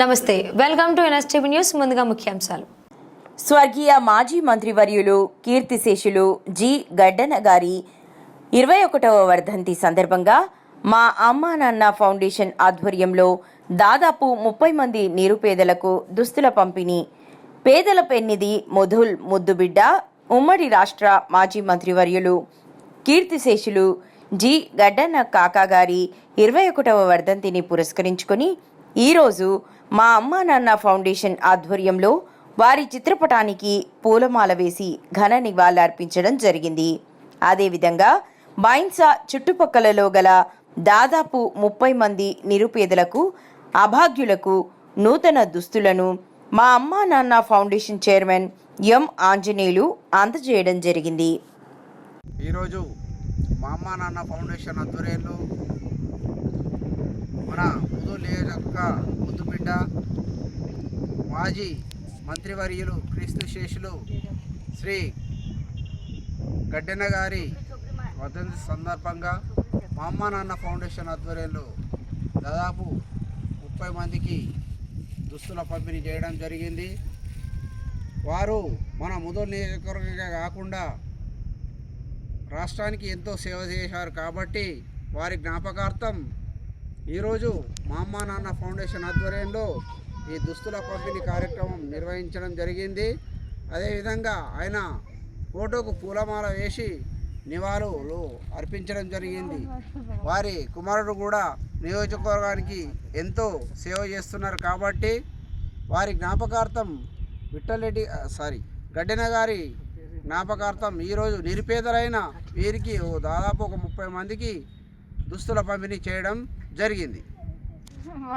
నమస్తే welcome to NSTV news ముందుగా ముఖ్యాంశాలు. స్వర్గీయ మాజీ మంత్రివర్యులు కీర్తిశేషులు జి. గడ్డన గారి ఇరవై ఒకటవ వర్ధంతి సందర్భంగా మా అమ్మా నాన్న ఫౌండేషన్ ఆధ్వర్యంలో దాదాపు ముప్పై మంది నిరుపేదలకు దుస్తుల పంపిణీ. పేదల పెన్నిది మొధుల్ ముద్దుబిడ్డ ఉమ్మడి రాష్ట్ర మాజీ మంత్రివర్యులు కీర్తిశేషులు జి. గడ్డన్న కాకా గారి ఇరవై ఒకటవ వర్ధంతిని పురస్కరించుకొని ఈరోజు మా అమ్మా నాన్న ఫౌండేషన్ ఆధ్వర్యంలో వారి చిత్రపటానికి పూలమాల వేసి ఘన నివాళులర్పించడం జరిగింది. అదేవిధంగా బైన్సా చుట్టుపక్కలలో గల దాదాపు ముప్పై మంది నిరుపేదలకు అభాగ్యులకు నూతన దుస్తులను మా అమ్మా నాన్న ఫౌండేషన్ చైర్మన్ ఎం ఆంజనేయులు అందజేయడం జరిగింది. ఈరోజు మా అమ్మ నాన్న ఫౌండేషన్ ఆధ్వర్యంలో మన ముదు ముద్దుబిడ్డ మాజీ మంత్రివర్యులు క్రీస్తు శేషులు శ్రీ గడ్డెన గారి వర్ధంతి సందర్భంగా మా అమ్మ నాన్న ఫౌండేషన్ ఆధ్వర్యంలో దాదాపు ముప్పై మందికి దుస్తుల పంపిణీ చేయడం జరిగింది. వారు మన ముదోలు నియోజకవర్గంగా కాకుండా రాష్ట్రానికి ఎంతో సేవ చేశారు కాబట్టి వారి జ్ఞాపకార్థం ఈరోజు మా అమ్మ నాన్న ఫౌండేషన్ ఆధ్వర్యంలో ఈ దుస్తుల పంపిణీ కార్యక్రమం నిర్వహించడం జరిగింది. అదేవిధంగా ఆయన ఫోటోకు పూలమాల వేసి నివాళులు అర్పించడం జరిగింది. వారి కుమారుడు కూడా నియోజకవర్గానికి ఎంతో సేవ చేస్తున్నారు కాబట్టి వారి జ్ఞాపకార్థం విఠలరెడ్డి సారీ గడ్డెన గారి జ్ఞాపకార్థం ఈరోజు నిరుపేదలైన వీరికి ఓ దాదాపు ఒక ముప్పై మందికి దుస్తుల పంపిణీ చేయడం జరిగింది.